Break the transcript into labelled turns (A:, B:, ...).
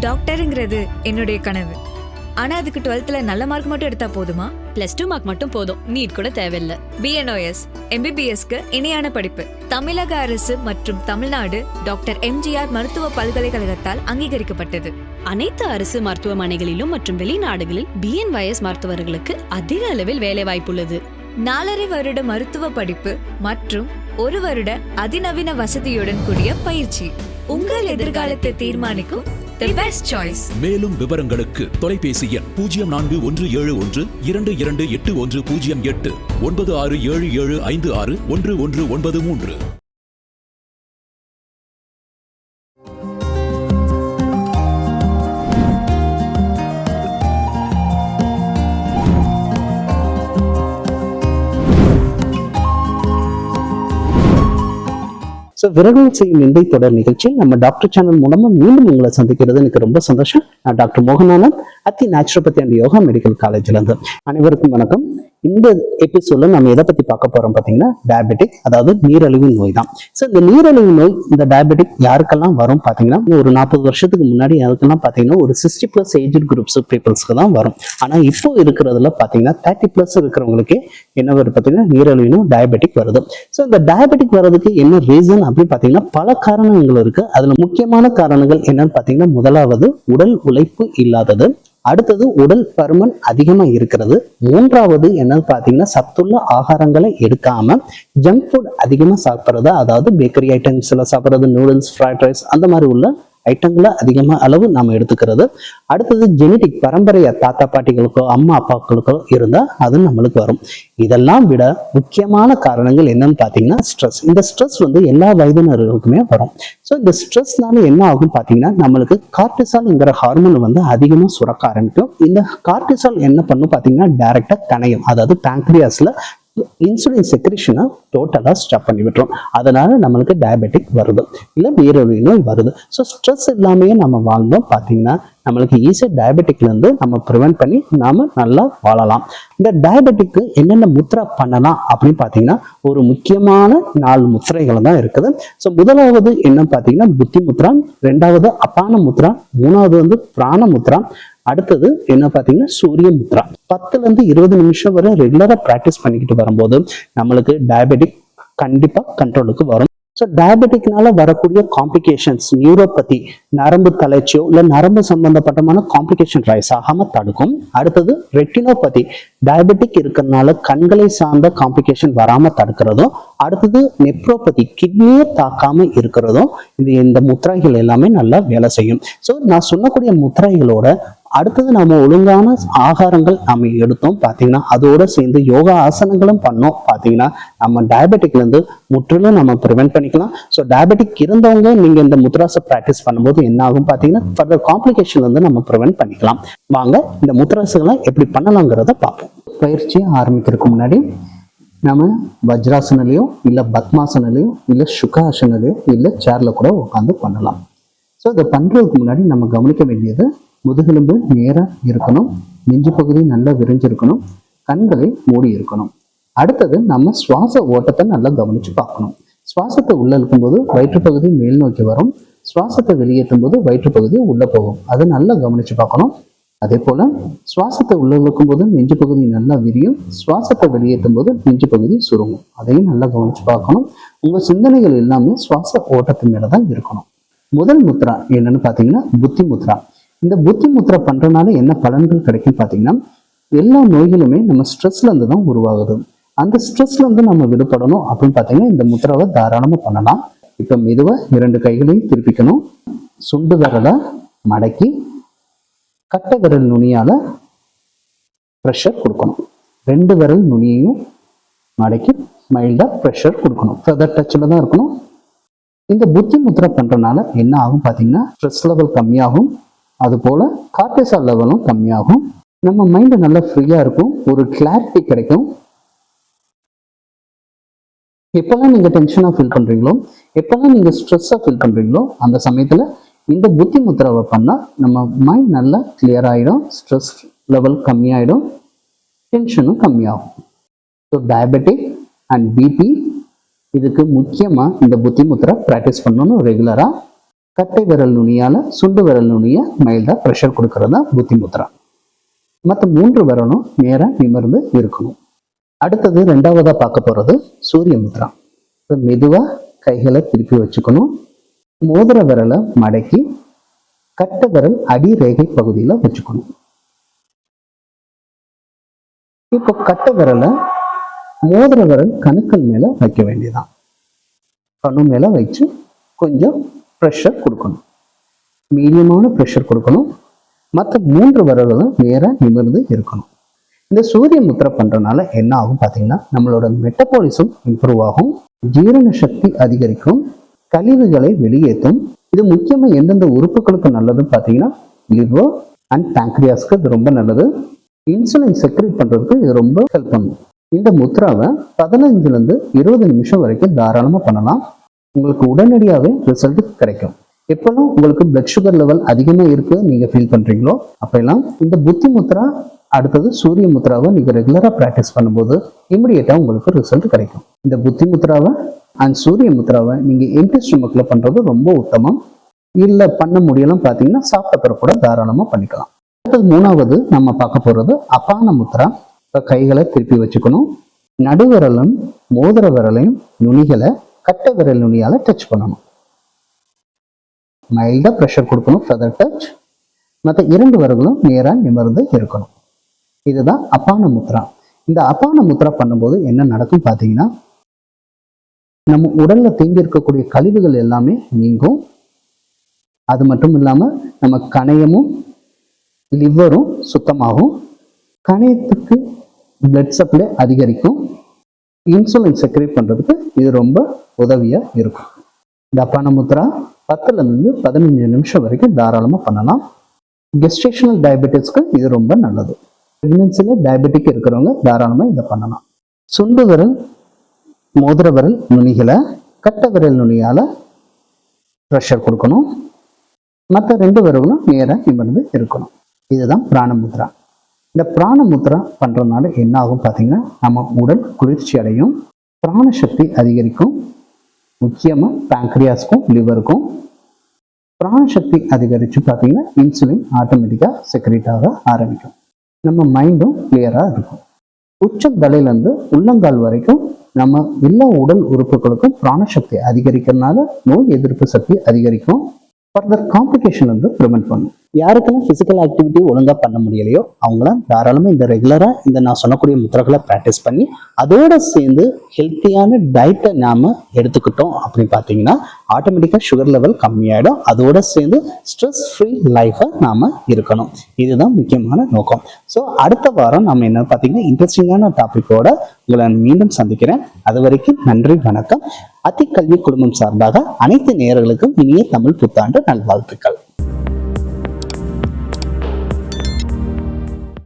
A: டாக்டருங்கிறது என்னுடைய கனவு. ஆனா அதுக்கு டுவெல்த்ல நல்ல மார்க் மட்டும் எடுத்தா போதுமா?
B: பிளஸ் டூ மார்க் மட்டும் போதும். நீட் கூட தேவையில்ல.
A: பிஎன்ஓஎஸ் எம்பிபிஎஸ்க்கு இணையான படிப்பு. தமிழக அரசு மற்றும் தமிழ்நாடு டாக்டர் எம்ஜிஆர் மருத்துவ பல்கலைக்கழகத்தால் அங்கீகரிக்கப்பட்டது.
B: அனைத்து அரசு மருத்துவமனைகளிலும் மற்றும் வெளிநாடுகளில் பிஎன்ஒய்எஸ் மருத்துவர்களுக்கு அதிக அளவில் வேலை வாய்ப்புள்ளது.
A: நாலரை வருட மருத்துவ படிப்பு மற்றும் ஒரு வருட அதிநவீன வசதியுடன் கூடிய பயிற்சி. உங்கள் எதிர்காலத்தை தீர்மானிக்கும் தி பெஸ்ட் சாய்ஸ்
C: மேலும் விவரங்களுக்கு தொலைபேசி எண் பூஜ்ஜியம் நான்கு ஒன்று ஏழு ஒன்று இரண்டு இரண்டு எட்டு ஒன்று பூஜ்ஜியம் எட்டு ஒன்பது ஆறு ஏழு ஏழு ஐந்து ஆறு ஒன்று ஒன்று ஒன்பது மூன்று.
D: ஸோ விரகம் செய்யும் இந்தை தொடர் நிகழ்ச்சியில் நம்ம டாக்டர் சேனல் மூலமாக மீண்டும் உங்களை சந்திக்கிறது. எனக்கு ரொம்ப சந்தோஷம். நான் டாக்டர் மோகனானந்த் அத்தி நேச்சுரோபதி அண்ட் யோகா மெடிக்கல் காலேஜ்ல இருந்து. அனைவருக்கும் வணக்கம். இந்த எபிசோட்ல நம்ம எதை பத்தி பார்க்க போறோம் பார்த்தீங்கன்னா டயபெட்டிக் அதாவது நீரழிவு நோய் தான் ஸோ இந்த நீரழிவு நோய் இந்த டயபெட்டிக் யாருக்கெல்லாம் வரும் பார்த்தீங்கன்னா ஒரு நாற்பது வருஷத்துக்கு முன்னாடி யாருக்கெல்லாம் பார்த்தீங்கன்னா ஒரு சிக்ஸ்டி ப்ளஸ் ஏஜ் குரூப்ஸ் பீப்புள்ஸ்க்கு தான் வரும். ஆனால் இப்போ இருக்கிறதுல பார்த்தீங்கன்னா தேர்ட்டி ப்ளஸ் இருக்கிறவங்களுக்கு என்ன வருது பார்த்தீங்கன்னா நீரழிவு நோய் டயபெட்டிக் வருது. ஸோ இந்த டயபெட்டிக் வர்றதுக்கு என்ன ரீசன் அப்படின்னு பார்த்தீங்கன்னா பல காரணங்கள் இருக்கு. அதுல முக்கியமான காரணங்கள் என்னன்னு பார்த்தீங்கன்னா முதலாவது உடல் உழைப்பு இல்லாதது. அடுத்தது உடல் பருமன் அதிகமா இருக்கிறது. மூன்றாவது என்னன்னு பார்த்தீங்கன்னா சத்துள்ள ஆகாரங்களை எடுக்காம ஜங்க் ஃபுட் அதிகமா சாப்பிட்றது அதாவது பேக்கரி ஐட்டம்ஸ்ல சாப்பிட்றது நூடுல்ஸ் ஃப்ரைட் ரைஸ் அந்த மாதிரி உள்ள ஐட்டங்களை அதிகமாக அளவு நாம் எடுத்துக்கிறது. அடுத்தது ஜெனட்டிக் பரம்பரையை தாத்தா பாட்டிகளுக்கோ அம்மா அப்பாக்களுக்கோ இருந்தா அது நம்மளுக்கு வரும். இதெல்லாம் விட முக்கியமான காரணங்கள் என்னன்னு பார்த்தீங்கன்னா ஸ்ட்ரெஸ் இந்த ஸ்ட்ரெஸ் வந்து எல்லா வயதினர்களுக்குமே வரும். ஸோ இந்த ஸ்ட்ரெஸ்னால என்ன ஆகும் பார்த்தீங்கன்னா நம்மளுக்கு கார்டிசால்ங்கிற ஹார்மோன் வந்து அதிகமாக சுரக்க ஆரம்பிக்கும். இந்த கார்டிசால் என்ன பண்ணும் பார்த்தீங்கன்னா டைரெக்டாக கணையும் அதாவது பேங்க்ரியாஸில் இன்சுலின் செக்ரிஷனை டோட்டலாக ஸ்டாப் பண்ணி விட்டுரும். அதனால நம்மளுக்கு டயபெட்டிக் வருது. இல்லை நீரிழிவு நோய் வருது. ஸோ ஸ்ட்ரெஸ் இல்லாமையே நம்ம வாழ்ந்தோம் பார்த்தீங்கன்னா நம்மளுக்கு ஈஸியாக டயபெட்டிக்லேருந்து நம்ம ப்ரிவெண்ட் பண்ணி நாம நல்லா வாழலாம். இந்த டயபெட்டிக்கு என்னென்ன முத்ரா பண்ணலாம் அப்படின்னு பார்த்தீங்கன்னா ஒரு முக்கியமான நாலு முத்திரைகள் தான் இருக்குது. ஸோ முதலாவது என்ன பார்த்தீங்கன்னா புத்தி முத்ரா ரெண்டாவது அப்பான முத்ரா மூணாவது வந்து பிராண முத்ரா அடுத்தது என்ன பார்த்தீங்கன்னா சூரிய முத்ரா பத்துல இருந்து இருபது நிமிஷம் வரை ரெகுலராக ப்ராக்டிஸ் பண்ணிக்கிட்டு வரும்போது நம்மளுக்கு டயபெட்டிக் கண்டிப்பாக கண்ட்ரோலுக்கு வரும். ஸோ டயபெட்டிக்னால வரக்கூடிய காம்ப்ளிகேஷன்ஸ் நியூரோபதி நரம்பு தளர்ச்சியோ இல்லை நரம்பு சம்பந்தப்பட்டமான காம்ப்ளிகேஷன் ரைஸ் ஆகாம தடுக்கும். அடுத்தது ரெட்டினோபதி டயபெட்டிக் இருக்கிறதுனால கண்களை சார்ந்த காம்ப்ளிகேஷன் வராம தடுக்கிறதும் அடுத்தது நெப்ரோபதி கிட்னியை தாக்காம இருக்கிறதும் இது இந்த முத்திரைகள் எல்லாமே நல்லா வேலை செய்யும். ஸோ நான் சொல்லக்கூடிய முத்திரைகளோட அடுத்தது நம்ம ஒழுங்கான ஆகாரங்கள் நம்ம எடுத்தோம் பார்த்தீங்கன்னா அதோட சேர்ந்து யோகா ஆசனங்களும் பண்ணோம் பார்த்தீங்கன்னா நம்ம டயபெட்டிக்லேருந்து முற்றிலும் நம்ம ப்ரிவென்ட் பண்ணிக்கலாம். ஸோ டயபெட்டிக் இருந்தவங்க நீங்க இந்த முத்ராஸை ப்ராக்டிஸ் பண்ணும்போது என்ன ஆகும் பார்த்தீங்கன்னா ஃபர்தர் காம்ப்ளிகேஷன்லேருந்து நம்ம ப்ரிவென்ட் பண்ணிக்கலாம். வாங்க இந்த முத்ராசுகளை எப்படி பண்ணலாங்கிறத பார்ப்போம். பயிற்சியை ஆரம்பிக்கிறதுக்கு முன்னாடி நம்ம வஜ்ராசனிலையோ இல்லை பத்மாசனிலையோ இல்லை சுகாசனிலையோ இல்லை சேர்ல கூட உட்காந்து பண்ணலாம். ஸோ இதை பண்ணுறதுக்கு முன்னாடி நம்ம கவனிக்க வேண்டியது முதுகெலும்பு நேராக இருக்கணும். நெஞ்சு பகுதி நல்லா விரிஞ்சிருக்கணும். கண்களை மூடி இருக்கணும். அடுத்தது நம்ம சுவாச ஓட்டத்தை நல்லா கவனிச்சு பார்க்கணும். சுவாசத்தை உள்ள இழுக்கும்போது வயிற்றுப்பகுதி மேல் நோக்கி வரும். சுவாசத்தை வெளியேற்றும் போது வயிற்றுப்பகுதி உள்ள போகும். அதை நல்லா கவனிச்சு பார்க்கணும். அதே போல சுவாசத்தை உள்ள இழுக்கும் போது நெஞ்சு பகுதி நல்லா விரியும். சுவாசத்தை வெளியேற்றும் போது நெஞ்சு பகுதி சுருங்கும். அதையும் நல்லா கவனிச்சு பார்க்கணும். உங்க சிந்தனைகள் எல்லாமே சுவாச ஓட்டத்தின் மேலே தான் இருக்கணும். முதல் முத்ரா என்னன்னு பார்த்தீங்கன்னா புத்தி முத்ரா. இந்த புத்தி முத்திரை பண்றதுனால என்ன பலன்கள் கிடைக்கும் பார்த்தீங்கன்னா எல்லா நோய்களுமே நம்ம ஸ்ட்ரெஸ்ல இருந்து தான் உருவாகுது. அந்த ஸ்ட்ரெஸ்ல இருந்து நம்ம விடுபடணும் அப்படின்னு பார்த்தீங்கன்னா இந்த முத்திராவை தாராளமா பண்ணலாம். இப்போ மெதுவாக இரண்டு கைகளையும் திருப்பிக்கணும். சுண்டு விரலை மடக்கி கட்டை விரல் நுனியால ப்ரெஷர் கொடுக்கணும். ரெண்டு விரல் நுனியையும் மடக்கி மைல்டா ப்ரெஷர் கொடுக்கணும். ஃபெதர் டச்சில் தான் இருக்கணும். இந்த புத்தி முத்திரை பண்றதுனால என்ன ஆகும் பார்த்தீங்கன்னா ஸ்ட்ரெஸ் லெவல் கம்மியாகும். அது போல கார்டிசால் லெவலும் கம்மியாகும். நம்ம மைண்டு நல்லா ஃப்ரீயாக இருக்கும். ஒரு கிளாரிட்டி கிடைக்கும். எப்போல்லாம் நீங்கள் டென்ஷனாக ஃபீல் பண்ணுறீங்களோ எப்போல்லாம் நீங்கள் ஸ்ட்ரெஸ்ஸாக ஃபீல் பண்ணுறீங்களோ அந்த சமயத்தில் இந்த புத்தி முத்திரவை பண்ணால் நம்ம மைண்ட் நல்லா கிளியர் ஆகிடும் ஸ்ட்ரெஸ் லெவல் கம்மியாயிடும். டென்ஷனும் கம்மியாகும். ஸோ டயபெட்டிக் அண்ட் பிபி இதுக்கு முக்கியமாக இந்த புத்தி முத்திரை ப்ராக்டிஸ் பண்ணணும் ரெகுலராக கட்டை விரல் நுனியால சுண்டு விரல் நுனியை மைல்டா ப்ரெஷர் கொடுக்கறது தான் புத்தி முத்ரா மற்ற மூன்று விரலும் நேராக நிமிர்ந்து இருக்கணும். அடுத்தது ரெண்டாவதாக பார்க்க போறது சூரிய முத்ரா இப்போ மெதுவாக கைகளை திருப்பி வச்சுக்கணும். மோதிர விரலை மடக்கி கட்டை விரல் அடி ரேகை பகுதியில் வச்சுக்கணும். இப்போ கட்டை விரலை மோதிர விரல் கணுக்கள் மேலே வைக்க வேண்டியதான் கண்ணு மேலே வச்சு கொஞ்சம் ப்ரெஷர் கொடுக்கணும். மீடியமான ப்ரெஷர் கொடுக்கணும். மற்ற மூன்று விரல்களும் நேராக நிமிர்ந்து இருக்கணும். இந்த சூரிய முத்திரை பண்ணுறதுனால என்ன ஆகும் பார்த்தீங்கன்னா நம்மளோட மெட்டபாலிசம் இம்ப்ரூவ் ஆகும். ஜீரண சக்தி அதிகரிக்கும். கழிவுகளை வெளியேற்றும். இது முக்கியமாக எந்தெந்த உறுப்புகளுக்கு நல்லதுன்னு பார்த்தீங்கன்னா லிவர் அண்ட் பேங்க்ரியாஸ்க்கு இது ரொம்ப நல்லது. இன்சுலின் செக்ரேட் பண்ணுறதுக்கு இது ரொம்ப ஹெல்ப் பண்ணும். இந்த முத்ராவை பதினஞ்சுலேருந்து இருபது நிமிஷம் வரைக்கும் தாராளமாக பண்ணலாம். உங்களுக்கு உடனடியாகவே ரிசல்ட் கிடைக்கும். எப்பெல்லாம் உங்களுக்கு பிளட் சுகர் லெவல் அதிகமாக இருக்கு நீங்கள் ஃபீல் பண்ணுறீங்களோ அப்போல்லாம் இந்த புத்தி முத்ரா அடுத்தது சூரிய முத்ராவை நீங்கள் ரெகுலராக ப்ராக்டிஸ் பண்ணும்போது இமிடியேட்டாக உங்களுக்கு ரிசல்ட் கிடைக்கும். இந்த புத்தி முத்ராவை அண்ட் சூரிய முத்ராவை நீங்கள் எம்டி ஸ்டொமக்கில் பண்ணுறது ரொம்ப உத்தமம். இல்லை பண்ண முடியலாம் பார்த்தீங்கன்னா சாப்பிட்ட பிறகு கூட தாராளமாக பண்ணிக்கலாம். அடுத்தது மூணாவது நம்ம பார்க்க போகிறது அபான முத்ரா இப்போ கைகளை திருப்பி வச்சுக்கணும். நடுவிரலும் மோதிர விரலையும் நுனிகளை கட்டை விரல் நுனியால டச் பண்ணணும் மைல்டாக ப்ரெஷர் கொடுக்கணும் ஃபெதர் டச் மற்ற இரண்டு வரங்களும் நேராக நிமிர்ந்து இருக்கணும். இதுதான் அப்பான முத்ரா. இந்த அப்பான முத்ரா பண்ணும்போது என்ன நடக்கும் பார்த்தீங்கன்னா நம்ம உடல்ல தேங்கி இருக்கக்கூடிய கழிவுகள் எல்லாமே நீங்கும். அது மட்டும் இல்லாமல் நம்ம கணையமும் லிவரும் சுத்தமாகும். கணையத்துக்கு பிளட் சப்ளை அதிகரிக்கும். இன்சுலின் செக்ரேட் பண்ணுறதுக்கு இது ரொம்ப உதவியாக இருக்கும். இந்த அப்பான முத்ரா பத்துல இருந்து பதினஞ்சு நிமிஷம் வரைக்கும் தாராளமாக பண்ணலாம். கெஸ்டேஷனல் டயபெட்டிஸ்க்கு இது ரொம்ப நல்லது. ப்ரெக்னென்சியில் டயபெட்டிக் இருக்கிறவங்க தாராளமாக இதை பண்ணலாம். சுண்டு விரல் மோதிர விரல் நுனிகளை கட்ட விரல் நுனியால் ப்ரெஷர் கொடுக்கணும். மற்ற ரெண்டு விரலும் நேராக நிமிர்ந்து இருக்கணும். இதுதான் பிராணமுத்ரா. இந்த பிராணமுத்ரா பண்ணுறதுனால என்ன ஆகும் பார்த்தீங்கன்னா நம்ம உடல் குளிர்ச்சி அடையும் பிராணசக்தி அதிகரிக்கும் முக்கியமாக பேங்க்ரியாஸ்க்கும் லிவருக்கும் பிராணசக்தி அதிகரித்து பார்த்தீங்கன்னா இன்சுலின் ஆட்டோமேட்டிக்காக செக்ரேட் ஆக ஆரம்பிக்கும். நம்ம மைண்டும் கிளியராக இருக்கும். உச்சந்தலையிலேருந்து உள்ளங்கால் வரைக்கும் நம்ம எல்லா உடல் உறுப்புகளுக்கும் பிராணசக்தி அதிகரிக்கிறதுனால நோய் எதிர்ப்பு சக்தி அதிகரிக்கும். ஃபர்தர் காம்ப்ளிகேஷன் வந்து ப்ரிவென்ட் பண்ணும். யாருக்கெல்லாம் ஃபிசிக்கல் ஆக்டிவிட்டி ஒழுங்காக பண்ண முடியலையோ அவங்களாம் தாராளமாக இந்த ரெகுலராக இந்த நான் சொல்லக்கூடிய முத்திரைகளை ப்ராக்டிஸ் பண்ணி அதோடு சேர்ந்து ஹெல்த்தியான டயட்டை நாம் எடுத்துக்கிட்டோம் அப்படின்னு பார்த்தீங்கன்னா ஆட்டோமேட்டிக்காக சுகர் லெவல் கம்மியாயிடும். அதோடு சேர்ந்து ஸ்ட்ரெஸ் ஃப்ரீ லைஃபை நாம் இருக்கணும். இதுதான் முக்கியமான நோக்கம். ஸோ அடுத்த வாரம் நம்ம என்ன பார்த்தீங்கன்னா இன்ட்ரெஸ்டிங்கான டாப்பிக்கோட உங்களை நான் மீண்டும் சந்திக்கிறேன். அது வரைக்கும் நன்றி வணக்கம். அத்திக்கல்வி குடும்பம் சார்பாக அனைத்து நேயர்களுக்கும் இனிய தமிழ் புத்தாண்டு நல்வாழ்த்துக்கள்.